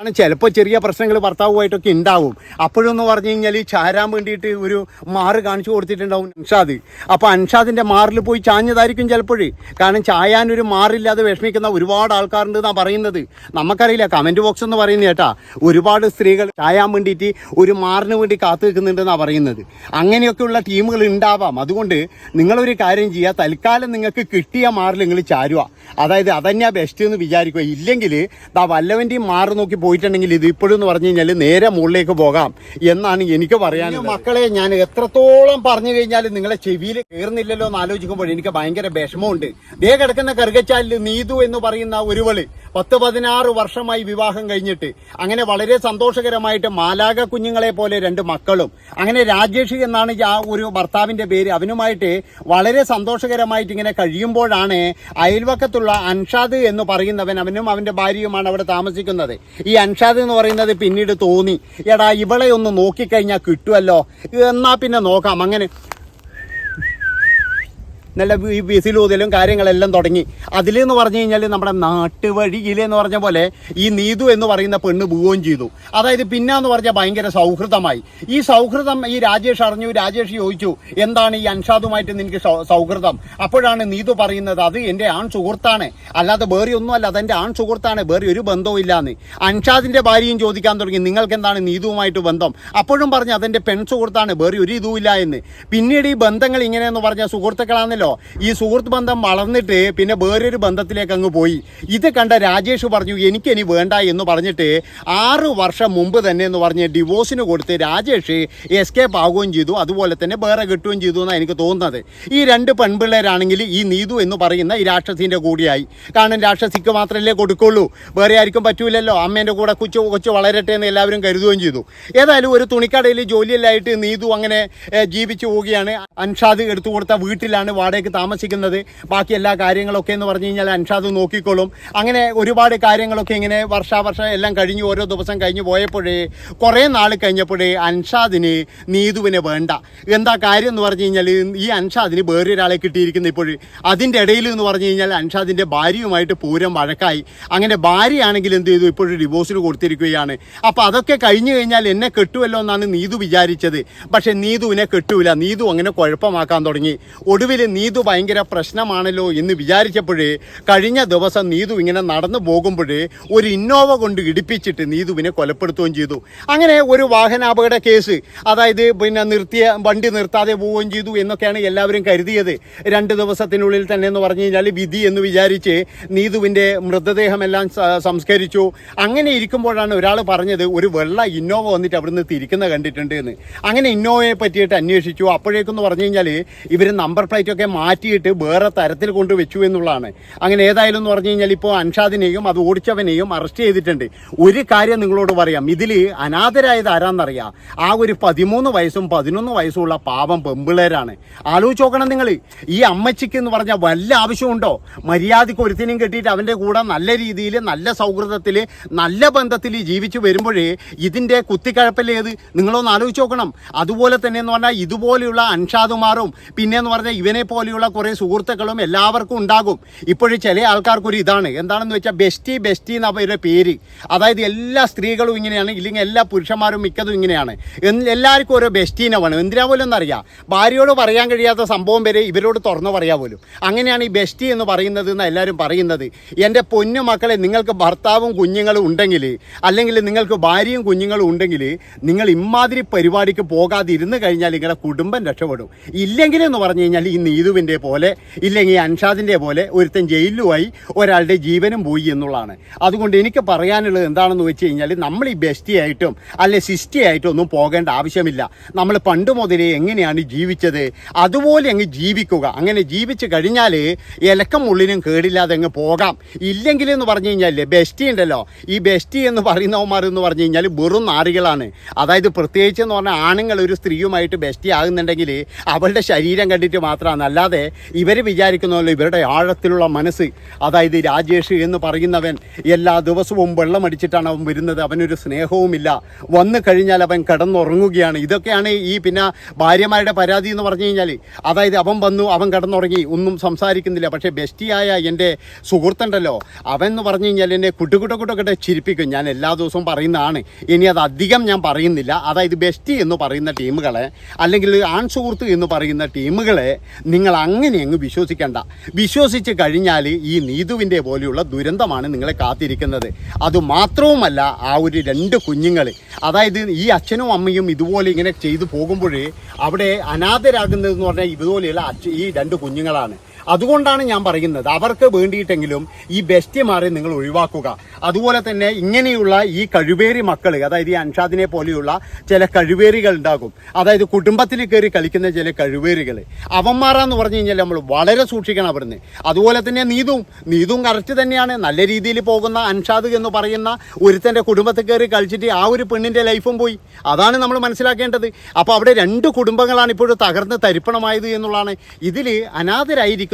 ആണ് ചിലപ്പോൾ ചെറിയ പ്രശ്നങ്ങൾ ഭർത്താവുമായിട്ടൊക്കെ ഉണ്ടാവും. അപ്പോഴെന്ന് പറഞ്ഞു കഴിഞ്ഞാൽ ചാരാൻ വേണ്ടിയിട്ട് ഒരു മാറ് കാണിച്ചു കൊടുത്തിട്ടുണ്ടാവും അൻഷാദ്. അപ്പോൾ അൻഷാദിന്റെ മാറിൽ പോയി ചാഞ്ഞതായിരിക്കും ചിലപ്പോഴേ. കാരണം ചായാൻ ഒരു മാറില്ലാതെ വിഷമിക്കുന്ന ഒരുപാട് ആൾക്കാരുണ്ട് എന്നാണ് പറയുന്നത്. നമുക്കറിയില്ല കമന്റ് ബോക്സ് എന്ന് പറയുന്നത് കേട്ടാ. ഒരുപാട് സ്ത്രീകൾ ചായാൻ വേണ്ടിയിട്ട് ഒരു മാറിന് വേണ്ടി കാത്തു നിൽക്കുന്നുണ്ടെന്നാണ് പറയുന്നത്. അങ്ങനെയൊക്കെയുള്ള ടീമുകൾ ഉണ്ടാവാം. അതുകൊണ്ട് നിങ്ങളൊരു കാര്യം ചെയ്യുക. തൽക്കാലം നിങ്ങൾക്ക് കിട്ടിയ മാറിൽ നിങ്ങൾ ചാരുക. അതായത് അതന്നെയാണ് ബെസ്റ്റ് എന്ന് വിചാരിക്കുക. ഇല്ലെങ്കിൽ ദാ വല്ലവന്റെയും മാറി നോക്കി പോയിട്ടുണ്ടെങ്കിൽ ഇത് ഇപ്പോഴും എന്ന് പറഞ്ഞു കഴിഞ്ഞാൽ നേരെ മുകളിലേക്ക് പോകാം എന്നാണ് എനിക്ക് പറയാൻ മക്കളെ ഞാൻ എത്രത്തോളം പറഞ്ഞു കഴിഞ്ഞാൽ നിങ്ങളെ ചെവിയിൽ കയറുന്നില്ലല്ലോ എന്ന് ആലോചിക്കുമ്പോൾ എനിക്ക് ഭയങ്കര വിഷമമുണ്ട്. ദേ കിടക്കുന്ന കറുകച്ചാലിൽ നീതു എന്ന് പറയുന്ന ഒരുവൾ പത്ത് പതിനാറ് വർഷമായി വിവാഹം കഴിഞ്ഞിട്ട് അങ്ങനെ വളരെ സന്തോഷകരമായിട്ട് മാലാക കുഞ്ഞുങ്ങളെ പോലെ രണ്ട് മക്കളും. അങ്ങനെ രാജേഷ് എന്നാണ് ആ ഒരു ഭർത്താവിന്റെ പേര്. അവനുമായിട്ട് വളരെ സന്തോഷകരമായിട്ട് ഇങ്ങനെ കഴിയുമ്പോഴാണ് അയൽവക്കത്തുള്ള അൻഷാദ് എന്ന് പറയുന്നവൻ അവനും അവന്റെ ഭാര്യയുമാണ് അവിടെ താമസിക്കുന്നത്. ഈ അൻഷാദ് എന്ന് പറയുന്നത് പിന്നീട് തോന്നി. എടാ ഇവളെ ഒന്ന് നോക്കിക്കഴിഞ്ഞാൽ കിട്ടുമല്ലോ എന്നാ പിന്നെ നോക്കാം. അങ്ങനെ നല്ല വി- വിസിലൂതലും കാര്യങ്ങളെല്ലാം തുടങ്ങി. അതിലെന്ന് പറഞ്ഞു കഴിഞ്ഞാൽ നമ്മുടെ നാട്ടുവഴിയിലെന്ന് പറഞ്ഞ പോലെ ഈ നീതു എന്ന് പറയുന്ന പെണ്ണ് പോവുകയും ചെയ്തു. അതായത് പിന്നാന്ന് പറഞ്ഞാൽ ഭയങ്കര സൗഹൃദമായി. ഈ സൗഹൃദം ഈ രാജേഷ് അറിഞ്ഞു രാജേഷ് ചോദിച്ചു എന്താണ് ഈ അൻഷാദുമായിട്ട് നിനക്ക് സൗഹൃദം? അപ്പോഴാണ് നീതു പറയുന്നത് അത് എന്റെ ആൺ സുഹൃത്താണ്. അല്ലാതെ വേറെ ഒന്നുമല്ല അതെന്റെ ആൺ സുഹൃത്താണ് വേറെ ഒരു ബന്ധവും ഇല്ലാന്ന്. അൻഷാദിന്റെ ഭാര്യയും ചോദിക്കാൻ തുടങ്ങി നിങ്ങൾക്ക് എന്താണ് നീതുവുമായിട്ട് ബന്ധം? അപ്പോഴും പറഞ്ഞു അതെന്റെ പെൺ സുഹൃത്താണ് വേറെ ഒരു ഇതുമില്ല എന്ന്. പിന്നീട് ഈ ബന്ധങ്ങൾ ഇങ്ങനെയെന്ന് പറഞ്ഞ സുഹൃത്തുക്കളാണല്ലോ ഈ സുഹൃത്ത് ബന്ധം വളർന്നിട്ട് പിന്നെ വേറൊരു ബന്ധത്തിലേക്ക് അങ്ങ് പോയി. ഇത് കണ്ട രാജേഷ് പറഞ്ഞു എനിക്കിനി വേണ്ട എന്ന് പറഞ്ഞിട്ട് ആറ് വർഷം മുമ്പ് തന്നെ എന്ന് പറഞ്ഞ് ഡിവോഴ്സിന് കൊടുത്ത് രാജേഷ് എസ്കേപ്പ് ആവുകയും ചെയ്തു. അതുപോലെ തന്നെ വേറെ കിട്ടുകയും ചെയ്തു എന്നാണ് എനിക്ക് തോന്നുന്നത്. ഈ രണ്ട് പെൺപിള്ളേരാണെങ്കിൽ ഈ നീതു എന്ന് പറയുന്ന ഈ രാക്ഷസിന്റെ കൂടിയായി. കാരണം രാക്ഷസിക്ക് മാത്രമല്ലേ കൊടുക്കുള്ളൂ. വേറെ ആർക്കും പറ്റൂലല്ലോ. അമ്മേന്റെ കൂടെ കൊച്ചു കൊച്ചു വളരട്ടെ എന്ന് എല്ലാവരും കരുതുകയും ചെയ്തു. ഏതായാലും ഒരു തുണിക്കടയിൽ ജോലിയിലായിട്ട് നീതു അങ്ങനെ ജീവിച്ചു പോവുകയാണ്. അൻഷാദ് എടുത്തു കൊടുത്ത വീട്ടിലാണ് വാടകയ്ക്ക് താമസിക്കുന്നത് ബാക്കി എല്ലാ കാര്യങ്ങളൊക്കെ എന്ന് പറഞ്ഞു കഴിഞ്ഞാൽ അൻഷാദ് നോക്കിക്കോളും. അങ്ങനെ ഒരുപാട് കാര്യങ്ങളൊക്കെ ഇങ്ങനെ വർഷാവർഷം എല്ലാം കഴിഞ്ഞ് ഓരോ ദിവസം കഴിഞ്ഞ് പോയപ്പോഴേ കുറേ നാൾ കഴിഞ്ഞപ്പോഴേ അൻഷാദിന് നീതുവിനെ വേണ്ട. എന്താ കാര്യം എന്ന് പറഞ്ഞു കഴിഞ്ഞാൽ ഈ അൻഷാദിന് വേറൊരാളെ കിട്ടിയിരിക്കുന്നു ഇപ്പോൾ അതിന്റെ ഇടയിൽ എന്ന് പറഞ്ഞു കഴിഞ്ഞാൽ അൻഷാദിന്റെ ഭാര്യയുമായിട്ട് പൂരം വഴക്കായി. അങ്ങനെ ഭാര്യയാണെങ്കിൽ എന്ത് ചെയ്തു? ഇപ്പോഴും ഡിവോഴ്സിന് കൊടുത്തിരിക്കുകയാണ്. അപ്പോൾ അതൊക്കെ കഴിഞ്ഞു കഴിഞ്ഞാൽ എന്നെ കെട്ടുമല്ലോ എന്നാണ് നീതു വിചാരിച്ചത്. പക്ഷേ നീതുവിനെ കെട്ടൂല. നീതു അങ്ങനെ കുഴപ്പമാക്കാൻ തുടങ്ങി. ഒടുവിൽ നീതു ഭയങ്കര പ്രശ്നമാണല്ലോ എന്ന് വിചാരിച്ചപ്പോഴേ കഴിഞ്ഞ ദിവസം നീതു ഇങ്ങനെ നടന്നു പോകുമ്പോഴേ ഒരു ഇന്നോവ കൊണ്ട് ഇടിപ്പിച്ചിട്ട് നീതുവിനെ കൊലപ്പെടുത്തുകയും ചെയ്തു. അങ്ങനെ ഒരു വാഹനാപകട കേസ് അതായത് പിന്നെ നിർത്തിയ വണ്ടി നിർത്താതെ പോവുകയും ചെയ്തു എന്നൊക്കെയാണ് എല്ലാവരും കരുതിയത്. രണ്ട് ദിവസത്തിനുള്ളിൽ തന്നെ എന്ന് പറഞ്ഞു കഴിഞ്ഞാൽ വിധി എന്ന് വിചാരിച്ച് നീതുവിന്റെ മൃതദേഹമെല്ലാം സംസ്കരിച്ചു. അങ്ങനെ ഇരിക്കുമ്പോഴാണ് ഒരാൾ പറഞ്ഞത് ഒരു വെള്ള ഇന്നോവ വന്നിട്ട് അവിടുന്ന് തിരിക്കുന്ന കണ്ടിട്ടുണ്ട് എന്ന്. അങ്ങനെ ഇന്നോവയെ പറ്റിയിട്ട് അന്വേഷിച്ചു. അപ്പോഴേക്കെന്ന് പറഞ്ഞു കഴിഞ്ഞാൽ ഇവർ നമ്പർ പ്ലേറ്റ് ഒക്കെ മാറ്റിയിട്ട് വേറെ തരത്തിൽ കൊണ്ട് വെച്ചു എന്നുള്ളതാണ്. അങ്ങനെ ഏതായാലും എന്ന് പറഞ്ഞു കഴിഞ്ഞാൽ ഇപ്പോൾ അൻഷാദിനെയും അത് ഓടിച്ചവനെയും അറസ്റ്റ് ചെയ്തിട്ടുണ്ട്. ഒരു കാര്യം നിങ്ങളോട് പറയാം. ഇതിൽ അനാഥരായത് ആരാന്നറിയാം? ആ ഒരു പതിമൂന്ന് വയസ്സും പതിനൊന്ന് വയസ്സുള്ള പാവം പെമ്പിളേരാണ് ആലോചിച്ച് നോക്കണം നിങ്ങൾ ഈ അമ്മച്ചിക്ക് എന്ന് പറഞ്ഞാൽ വല്ല ആവശ്യമുണ്ടോ? മര്യാദയ്ക്ക് ഒരുത്തിനും കെട്ടിയിട്ട് അവന്റെ കൂടെ നല്ല രീതിയിൽ നല്ല സൗഹൃദത്തിൽ നല്ല ബന്ധത്തിൽ ജീവിച്ചു വരുമ്പോഴേ ഇതിന്റെ കുത്തിക്കഴപ്പല്ലേത് നിങ്ങളൊന്ന് ആലോചിച്ച് നോക്കണം. അതുപോലെ തന്നെ എന്ന് പറഞ്ഞാൽ ഇതുപോലെയുള്ള അൻഷാദുമാറും പിന്നെ എന്ന് പറഞ്ഞാൽ ഇവനെ പോലെയുള്ള കുറേ സുഹൃത്തുക്കളും എല്ലാവർക്കും ഉണ്ടാകും. ഇപ്പോഴും ചില ആൾക്കാർക്കൊരു ഇതാണ്. എന്താണെന്ന് വെച്ചാൽ ബെസ്റ്റി ബെസ്റ്റി എന്ന അവരുടെ പേര്. അതായത് എല്ലാ സ്ത്രീകളും ഇങ്ങനെയാണ്. ഇല്ലെങ്കിൽ എല്ലാ പുരുഷന്മാരും മിക്കതും ഇങ്ങനെയാണ്. എല്ലാവർക്കും ഓരോ ബെസ്റ്റീനെ വേണം. എന്തിനാ പോലും എന്നറിയാം? ഭാര്യയോട് പറയാൻ കഴിയാത്ത സംഭവം വരെ ഇവരോട് തുറന്നു പറയാ പോലും. അങ്ങനെയാണ് ഈ ബെസ്റ്റി എന്ന് പറയുന്നത് എന്ന് എല്ലാവരും പറയുന്നത്. എന്റെ പൊന്നു മക്കളെ നിങ്ങൾക്ക് ഭർത്താവും കുഞ്ഞുങ്ങളും ഉണ്ടെങ്കിൽ അല്ലെങ്കിൽ നിങ്ങൾക്ക് ഭാര്യയും കുഞ്ഞുങ്ങളും ഉണ്ടെങ്കിൽ നിങ്ങൾ ഇമാതിരി പരിപാടിക്ക് പോകാതിരുന്ന് കഴിഞ്ഞാൽ നിങ്ങളുടെ കുടുംബം രക്ഷപ്പെടും. ഇല്ലെങ്കിൽ എന്ന് പറഞ്ഞു കഴിഞ്ഞാൽ ഈ നീതുവിന്റെ പോലെ ഇല്ലെങ്കിൽ അൻഷാദിന്റെ പോലെ ഒരുത്തൻ ജയിലുമായി ഒരാളുടെ ജീവനും പോയി എന്നുള്ളതാണ്. അതുകൊണ്ട് എനിക്ക് പറയാനുള്ളത് എന്താണെന്ന് വെച്ച് കഴിഞ്ഞാൽ നമ്മൾ ഈ ബെസ്റ്റിയായിട്ടും അല്ലെ സിസ്റ്റിയായിട്ടും ഒന്നും പോകേണ്ട ആവശ്യമില്ല. നമ്മൾ പണ്ട് മുതലേ എങ്ങനെയാണ് ജീവിച്ചത്? അതുപോലെ അങ്ങ് ജീവിക്കുക. അങ്ങനെ ജീവിച്ചു കഴിഞ്ഞാൽ ഇലക്കം ഉള്ളിനും കേടില്ലാതെ അങ്ങ് പോകാം. ഇല്ലെങ്കിൽ എന്ന് പറഞ്ഞു കഴിഞ്ഞാൽ ബെസ്റ്റി ഉണ്ടല്ലോ. ഈ ബെസ്റ്റി എന്ന് പറയുന്നവന്മാർ എന്ന് പറഞ്ഞു കഴിഞ്ഞാൽ വെറും നാറികളാണ്. അതായത് പ്രത്യേകിച്ച് എന്ന് പറഞ്ഞാൽ ആണുങ്ങൾ ഒരു സ്ത്രീയുമായിട്ട് ബെസ്റ്റി ആകുന്നുണ്ടെങ്കിൽ അവളുടെ ശരീരം കണ്ടിട്ട് മാത്രമാണ്. അല്ലാതെ ഇവർ വിചാരിക്കുന്നല്ലോ ഇവരുടെ ആഴത്തിലുള്ള മനസ്സ്. അതായത് രാജേഷ് എന്ന് പറയുന്നവൻ എല്ലാ ദിവസവും വെള്ളമടിച്ചിട്ടാണ് അവൻ വരുന്നത്. അവനൊരു സ്നേഹവുമില്ല. വന്നു കഴിഞ്ഞാൽ അവൻ കിടന്നുറങ്ങുകയാണ്. ഇതൊക്കെയാണ് ഈ പിന്നെ ഭാര്യമാരുടെ പരാതി എന്ന് പറഞ്ഞു കഴിഞ്ഞാൽ അതായത് അവൻ വന്നു അവൻ കിടന്നുറങ്ങി ഒന്നും സംസാരിക്കുന്നില്ല. പക്ഷേ ബെസ്റ്റിയായ എന്റെ സുഹൃത്തുണ്ടല്ലോ അവൻ എന്ന് പറഞ്ഞു കഴിഞ്ഞാൽ എന്നെ കുട്ടുകുട്ടക്കുട്ടൊക്കെ ചിരിപ്പിക്കും. ഞാൻ എല്ലാ ദിവസവും പറയുന്നതാണ്. ഇനി അത് അധികം ഞാൻ പറയുന്നില്ല. അതായത് ബെസ്റ്റി എന്ന് പറയുന്ന ടീമുകളെ അല്ലെങ്കിൽ ആൺ സുഹൃത്ത് എന്ന് പറയുന്ന ടീമുകളെ നിങ്ങൾ അങ്ങനെ അങ്ങ് വിശ്വസിക്കേണ്ട. വിശ്വസിച്ച് കഴിഞ്ഞാൽ ഈ നീതുവിന്റെ പോലെയുള്ള ദുരന്തമാണ് നിങ്ങളെ കാത്തിരിക്കുന്നത്. അതുമാത്രവുമല്ല ആ ഒരു രണ്ട് കുഞ്ഞുങ്ങൾ അതായത് ഈ അച്ഛനും അമ്മയും ഇതുപോലെ ഇങ്ങനെ ചെയ്തു പോകുമ്പോഴേ അവിടെ അനാഥരാകുന്നതെന്ന് പറഞ്ഞാൽ ഇതുപോലെയുള്ള അച്ഛ ഈ രണ്ട് കുഞ്ഞുങ്ങളാണ്. അതുകൊണ്ടാണ് ഞാൻ പറയുന്നത്. അവർക്ക് വേണ്ടിയിട്ടെങ്കിലും ഈ ബെസ്റ്റിമാരെ നിങ്ങൾ ഒഴിവാക്കുക. അതുപോലെ തന്നെ ഇങ്ങനെയുള്ള ഈ കഴിവേറി മക്കൾ അതായത് ഈ അൻഷാദിനെ പോലെയുള്ള ചില കഴിവേറികൾ ഉണ്ടാകും. അതായത് കുടുംബത്തിൽ കയറി കളിക്കുന്ന ചില കഴിവേറികൾ അവന്മാരാന്ന് പറഞ്ഞു കഴിഞ്ഞാൽ നമ്മൾ വളരെ സൂക്ഷിക്കണം അവിടുന്ന്. അതുപോലെ തന്നെ നീതും. നീതും കറക്റ്റ് തന്നെയാണ്. നല്ല രീതിയിൽ പോകുന്ന അൻഷാദ് എന്ന് പറയുന്ന ഒരുത്തന്റെ കുടുംബത്തിൽ കയറി കളിച്ചിട്ട് ആ ഒരു പെണ്ണിന്റെ ലൈഫും പോയി. അതാണ് നമ്മൾ മനസ്സിലാക്കേണ്ടത്. അപ്പോൾ അവിടെ രണ്ട് കുടുംബങ്ങളാണ് ഇപ്പോഴും തകർന്ന് തരിപ്പണമായത് എന്നുള്ളതാണ്. ഇതിൽ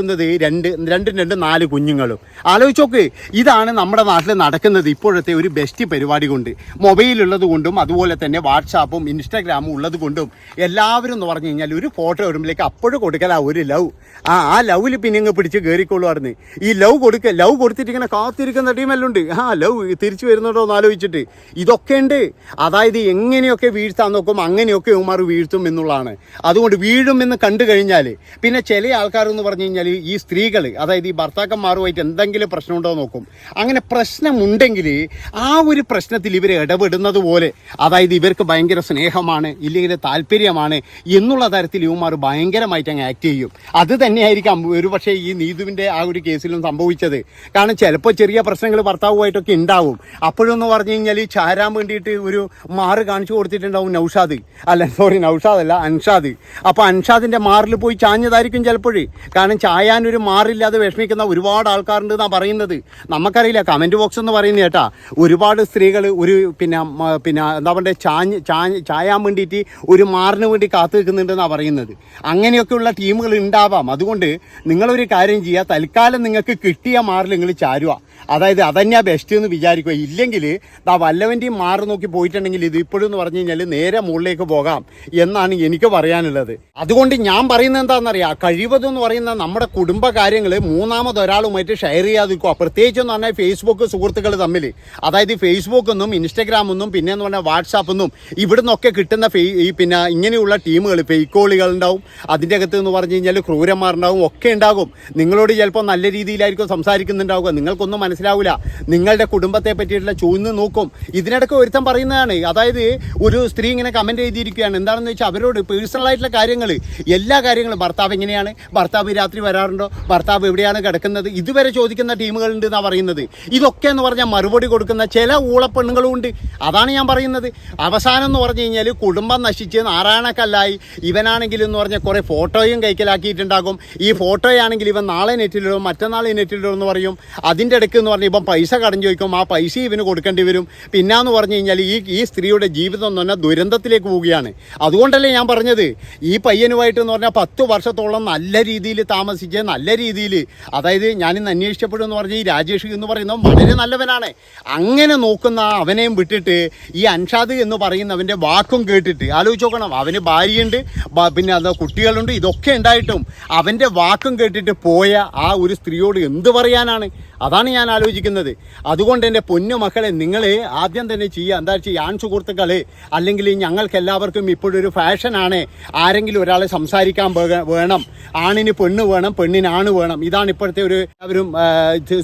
അനാഥരായിരിക്കുന്നത് രണ്ട് രണ്ടും രണ്ട് നാല് കുഞ്ഞുങ്ങളും. ആലോചിച്ച് നോക്ക് ഇതാണ് നമ്മുടെ നാട്ടിൽ നടക്കുന്നത് ഇപ്പോഴത്തെ ഒരു ബെസ്റ്റ് പരിപാടി കൊണ്ട്. മൊബൈലുള്ളത് കൊണ്ടും അതുപോലെ തന്നെ വാട്സാപ്പും ഇൻസ്റ്റാഗ്രാമും ഉള്ളത് കൊണ്ടും എല്ലാവരും എന്ന് പറഞ്ഞു കഴിഞ്ഞാൽ ഒരു ഫോട്ടോ വരുമ്പോഴേക്ക് അപ്പോഴും കൊടുക്കല ഒരു ലവ്. ആ ആ ലവിൽ പിന്നെ ഇങ്ങ് പിടിച്ച് കയറിക്കൊള്ളുമായിരുന്നു ഈ ലവ് കൊടുക്ക ലവ് കൊടുത്തിട്ട് ഇങ്ങനെ കാത്തിരിക്കുന്ന ടീമെല്ലാം ഉണ്ട് ആ ലവ് തിരിച്ചു വരുന്നുണ്ടോ എന്ന് ആലോചിച്ചിട്ട്. ഇതൊക്കെ ഉണ്ട്. അതായത് എങ്ങനെയൊക്കെ വീഴ്ത്താൻ നോക്കും അങ്ങനെയൊക്കെ ഉമാർ വീഴ്ത്തും എന്നുള്ളതാണ്. അതുകൊണ്ട് വീഴും എന്ന് കണ്ടു കഴിഞ്ഞാൽ പിന്നെ ചില ആൾക്കാർ എന്ന് പറഞ്ഞു കഴിഞ്ഞാൽ ഈ സ്ത്രീകൾ അതായത് ഈ ഭർത്താക്കന്മാരുമായിട്ട് എന്തെങ്കിലും പ്രശ്നമുണ്ടോ നോക്കും. അങ്ങനെ പ്രശ്നമുണ്ടെങ്കിൽ ആ ഒരു പ്രശ്നത്തിൽ ഇവർ ഇടപെടുന്നത് പോലെ അതായത് ഇവർക്ക് ഭയങ്കര സ്നേഹമാണ് ഇല്ലെങ്കിൽ താല്പര്യമാണ് എന്നുള്ള തരത്തിൽ ഇവന്മാർ ഭയങ്കരമായിട്ട് അങ്ങ് ആക്ട് ചെയ്യും. അത് തന്നെയായിരിക്കാം ഒരു പക്ഷേ ഈ നീതുവിന്റെ ആ ഒരു കേസിലും സംഭവിച്ചത്. കാരണം ചിലപ്പോൾ ചെറിയ പ്രശ്നങ്ങൾ ഭർത്താവുമായിട്ടൊക്കെ ഉണ്ടാവും. അപ്പോഴൊന്ന് പറഞ്ഞു കഴിഞ്ഞാൽ ചാരാൻ വേണ്ടിയിട്ട് ഒരു മാറ് കാണിച്ചു കൊടുത്തിട്ടുണ്ടാവും നൗഷാദ്. അല്ല സോറി നൗഷാദ് അല്ല അൻഷാദ്. അപ്പോൾ അൻഷാദിന്റെ മാറിൽ പോയി ചാഞ്ഞതായിരിക്കും ചിലപ്പോഴേ. കാരണം ചായാനൊരു മാറില്ലാതെ വിഷമിക്കുന്ന ഒരുപാട് ആൾക്കാരുണ്ട് എന്നാണ് പറയുന്നത്. നമുക്കറിയില്ല കമന്റ് ബോക്സ് എന്ന് പറയുന്നത് കേട്ടാ ഒരുപാട് സ്ത്രീകൾ ഒരു പിന്നെ പിന്നെ എന്താ പറയുക ചാഞ്ഞ് ചാഞ്ഞ് ചായാൻ വേണ്ടിയിട്ട് ഒരു മാറിന് വേണ്ടി കാത്തു നിൽക്കുന്നുണ്ടെന്നാണ് പറയുന്നത്. അങ്ങനെയൊക്കെയുള്ള ടീമുകൾ ഉണ്ടാവാം. അതുകൊണ്ട് നിങ്ങളൊരു കാര്യം ചെയ്യുക തൽക്കാലം നിങ്ങൾക്ക് കിട്ടിയ മാറിൽ നിങ്ങൾ ചാരുക. അതായത് അതന്നെയാണ് ബെസ്റ്റ് എന്ന് വിചാരിക്കുക. ഇല്ലെങ്കിൽ ദാ വല്ലവന്റെയും മാറി നോക്കി പോയിട്ടുണ്ടെങ്കിൽ ഇത് ഇപ്പോഴും എന്ന് പറഞ്ഞു കഴിഞ്ഞാൽ നേരെ മുകളിലേക്ക് പോകാം എന്നാണ് എനിക്ക് പറയാനുള്ളത്. അതുകൊണ്ട് ഞാൻ പറയുന്നത് എന്താണെന്നറിയാം കഴിവതെന്ന് പറയുന്ന നമ്മുടെ കുടുംബ കാര്യങ്ങൾ മൂന്നാമത് ഒരാളുമായിട്ട് ഷെയർ ചെയ്യാതിരിക്കുക പ്രത്യേകിച്ച് എന്ന് പറഞ്ഞാൽ ഫേസ്ബുക്ക് സുഹൃത്തുക്കൾ തമ്മിൽ അതായത് ഫേസ്ബുക്കെന്നും ഇൻസ്റ്റഗ്രാമൊന്നും പിന്നെ എന്ന് പറഞ്ഞാൽ വാട്സാപ്പൊന്നും ഇവിടുന്നൊക്കെ കിട്ടുന്ന ഫേ ഈ പിന്നെ ഇങ്ങനെയുള്ള ടീമുകൾ ഫേക്കോളികൾ ഉണ്ടാവും. അതിന്റെ അകത്ത് എന്ന് പറഞ്ഞു കഴിഞ്ഞാൽ ക്രൂരന്മാരുണ്ടാവും. ഒക്കെ ഉണ്ടാകും. നിങ്ങളോട് ചിലപ്പോൾ നല്ല രീതിയിലായിരിക്കും സംസാരിക്കുന്നുണ്ടാവുക. നിങ്ങൾക്കൊന്നും മനസ്സിലാവില്ല നിങ്ങളുടെ കുടുംബത്തെ പറ്റിയിട്ടുള്ള ചൂന്ന് നോക്കും. ഇതിനിടയ്ക്ക് ഒരുത്തം പറയുന്നതാണ്. അതായത് ഒരു സ്ത്രീ ഇങ്ങനെ കമന്റ് ചെയ്തിരിക്കുകയാണ് എന്താണെന്ന് വെച്ചാൽ അവരോട് പേഴ്സണലായിട്ടുള്ള കാര്യങ്ങൾ എല്ലാ കാര്യങ്ങളും. ഭർത്താവ് എങ്ങനെയാണ്? ഭർത്താവ് രാത്രി വരാറുണ്ടോ? ഭർത്താവ് എവിടെയാണ് കിടക്കുന്നത്? ഇതുവരെ ചോദിക്കുന്ന ടീമുകളുണ്ട് എന്നാണ് പറയുന്നത്. ഇതൊക്കെ എന്ന് പറഞ്ഞാൽ മറുപടി കൊടുക്കുന്ന ചില ഊളപ്പെണ്ണുകളും ഉണ്ട് അതാണ് ഞാൻ പറയുന്നത്. അവസാനം എന്ന് പറഞ്ഞു കഴിഞ്ഞാൽ കുടുംബം നശിച്ച് നാരായണക്കല്ലായി ഇവനാണെങ്കിലും എന്ന് പറഞ്ഞാൽ കുറേ ഫോട്ടോയും കൈക്കലാക്കിയിട്ടുണ്ടാകും. ഈ ഫോട്ടോയാണെങ്കിൽ ഇവൻ നാളെ നെറ്റിലിടും മറ്റന്നാൾ നെറ്റിലിടും എന്ന് പറയും. അതിന്റെ ഇടയ്ക്ക് എന്ന് പറഞ്ഞാൽ ഇപ്പം പൈസ കടഞ്ഞു ചോദിക്കും ആ പൈസ ഇവന് കൊടുക്കേണ്ടി വരും. പിന്നാന്ന് പറഞ്ഞു കഴിഞ്ഞാൽ ഈ ഈ സ്ത്രീയുടെ ജീവിതം എന്ന് പറഞ്ഞാൽ ദുരന്തത്തിലേക്ക് പോവുകയാണ്. അതുകൊണ്ടല്ലേ ഞാൻ പറഞ്ഞത്. ഈ പയ്യനുമായിട്ട് എന്ന് പറഞ്ഞാൽ പത്ത് വർഷത്തോളം നല്ല രീതിയിൽ താമസിച്ച് നല്ല രീതിയിൽ അതായത് ഞാനിന്ന് അന്വേഷിച്ചപ്പോഴും എന്ന് പറഞ്ഞാൽ ഈ രാജേഷ് എന്ന് പറയുന്നത് വളരെ നല്ലവനാണ്. അങ്ങനെ നോക്കുന്ന അവനെയും വിട്ടിട്ട് ഈ അൻഷാദ് എന്ന് പറയുന്നവന്റെ വാക്കും കേട്ടിട്ട് ആലോചിച്ച് നോക്കണം. അവന് ഭാര്യയുണ്ട് പിന്നെ അത് കുട്ടികളുണ്ട് ഇതൊക്കെ ഉണ്ടായിട്ടും അവന്റെ വാക്കും കേട്ടിട്ട് പോയ ആ ഒരു സ്ത്രീയോട് എന്ത് പറയാനാണ്? അതാണ് ഞാൻ ആലോചിക്കുന്നത്. അതുകൊണ്ട് എന്റെ പൊന്നു മക്കളെ നിങ്ങൾ ആദ്യം തന്നെ ചെയ്യുക. എന്താ വെച്ചാൽ ആൺ സുഹൃത്തുക്കളെ അല്ലെങ്കിൽ ഞങ്ങൾക്ക് എല്ലാവർക്കും ഇപ്പോഴൊരു ഫാഷനാണ് ആരെങ്കിലും ഒരാളെ സംസാരിക്കാൻ വേണം. ആണിന് പെണ്ണ് വേണം പെണ്ണിന് ആണ് വേണം. ഇതാണ് ഇപ്പോഴത്തെ ഒരു അവരും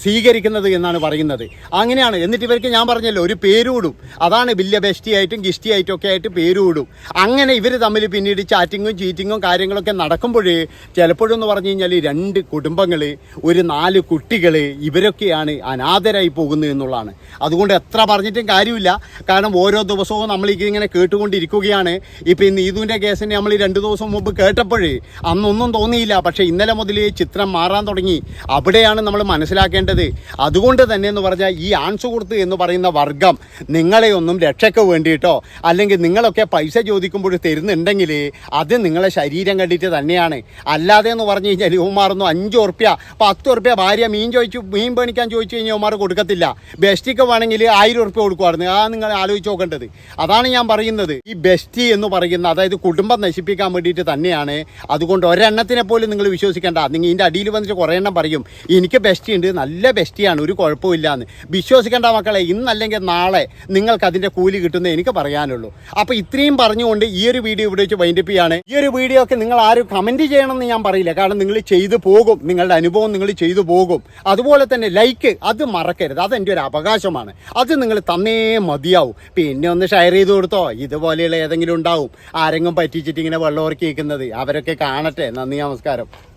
സ്വീകരിക്കുന്നത് എന്നാണ് പറയുന്നത്. അങ്ങനെയാണ്. എന്നിട്ട് ഇവർക്ക് ഞാൻ പറഞ്ഞല്ലോ ഒരു പേരൂടും അതാണ് വലിയ ബെസ്റ്റിയായിട്ടും ഗിസ്റ്റിയായിട്ടും ഒക്കെ ആയിട്ട് പേരൂടും അങ്ങനെ ഇവർ തമ്മിൽ പിന്നീട് ചാറ്റിങ്ങും ചീറ്റിങ്ങും കാര്യങ്ങളൊക്കെ നടക്കുമ്പോഴേ ചിലപ്പോഴെന്ന് പറഞ്ഞു കഴിഞ്ഞാൽ രണ്ട് കുടുംബങ്ങൾ ഒരു നാല് കുട്ടികൾ ഇവർ അവരൊക്കെയാണ് അനാഥരായി പോകുന്നത് എന്നുള്ളതാണ്. അതുകൊണ്ട് എത്ര പറഞ്ഞിട്ടും കാര്യമില്ല. കാരണം ഓരോ ദിവസവും നമ്മൾ ഇങ്ങനെ കേട്ടുകൊണ്ടിരിക്കുകയാണ്. ഇപ്പം ഈ നീതുവിന്റെ കേസിനെ നമ്മൾ രണ്ട് ദിവസം മുമ്പ് കേട്ടപ്പോഴേ അന്നൊന്നും തോന്നിയില്ല. പക്ഷേ ഇന്നലെ മുതൽ ചിത്രം മാറാൻ തുടങ്ങി. അവിടെയാണ് നമ്മൾ മനസ്സിലാക്കേണ്ടത്. അതുകൊണ്ട് തന്നെ എന്ന് പറഞ്ഞാൽ ഈ ആൺസുഹൃത്ത് എന്ന് പറയുന്ന വർഗം നിങ്ങളെ ഒന്നും രക്ഷയ്ക്ക് വേണ്ടിയിട്ടോ അല്ലെങ്കിൽ നിങ്ങളൊക്കെ പൈസ ചോദിക്കുമ്പോൾ തരുന്നുണ്ടെങ്കിൽ അത് നിങ്ങളെ ശരീരം കണ്ടിട്ട് തന്നെയാണ്. അല്ലാതെ എന്ന് പറഞ്ഞു കഴിഞ്ഞാൽ ഇവന്മാറൊന്നും അഞ്ച് ഉറുപ്യ പത്ത് ഉറുപ്യ ഭാര്യ മീൻ ചോദിച്ചു മീൻ പണിക്കാൻ ചോദിച്ചു കഴിഞ്ഞാൽ ഉമാർ കൊടുക്കത്തില്ല. ബെസ്റ്റിക്ക് വേണമെങ്കിൽ ആയിരം ഉറുപ്പ്യ കൊടുക്കുമായിരുന്നു ആ നിങ്ങൾ ആലോചിച്ച് നോക്കേണ്ടത്. അതാണ് ഞാൻ പറയുന്നത്. ഈ ബെസ്റ്റി എന്ന് പറയുന്ന അതായത് കുടുംബം നശിപ്പിക്കാൻ വേണ്ടിയിട്ട് തന്നെയാണ്. അതുകൊണ്ട് ഒരെണ്ണത്തിനെ പോലും നിങ്ങൾ വിശ്വസിക്കേണ്ട. നിങ്ങൾ ഇതിന്റെ അടിയിൽ വന്നിട്ട് കുറേ എണ്ണം പറയും. എനിക്ക് ബെസ്റ്റി ഉണ്ട്. നല്ല ബെസ്റ്റിയാണ് ഒരു കുഴപ്പമില്ല എന്ന് വിശ്വസിക്കേണ്ട മക്കളെ ഇന്നല്ലെങ്കിൽ നാളെ നിങ്ങൾക്ക് അതിന്റെ കൂലി കിട്ടുന്നത് എനിക്ക് പറയാനുള്ളൂ. അപ്പോൾ ഇത്രയും പറഞ്ഞുകൊണ്ട് ഈ ഒരു വീഡിയോ ഇവിടെ വെച്ച് വൈൻഡപ്പ് ഈ ഒരു വീഡിയോ ഒക്കെ നിങ്ങൾ ആരും കമന്റ് ചെയ്യണമെന്ന് ഞാൻ പറയില്ല. കാരണം നിങ്ങൾ ചെയ്തു പോകും. നിങ്ങളുടെ അനുഭവം നിങ്ങൾ ചെയ്തു പോകും. അതുപോലെ തന്നെ ലൈക്ക് അത് മറക്കരുത്. അതെന്റെ ഒരു അവകാശമാണ്. അത് നിങ്ങൾ തന്നേ മതിയാവും. പിന്നെ ഒന്ന് ഷെയർ ചെയ്ത് കൊടുത്തോ. ഇതുപോലെയുള്ള ഏതെങ്കിലും ഉണ്ടാവും. ആരെങ്കിലും പറ്റിച്ചിട്ട് ഇങ്ങനെ വെള്ളം ഉറക്കി നിൽക്കുന്നത് അവരൊക്കെ കാണട്ടെ. നന്ദി നമസ്കാരം.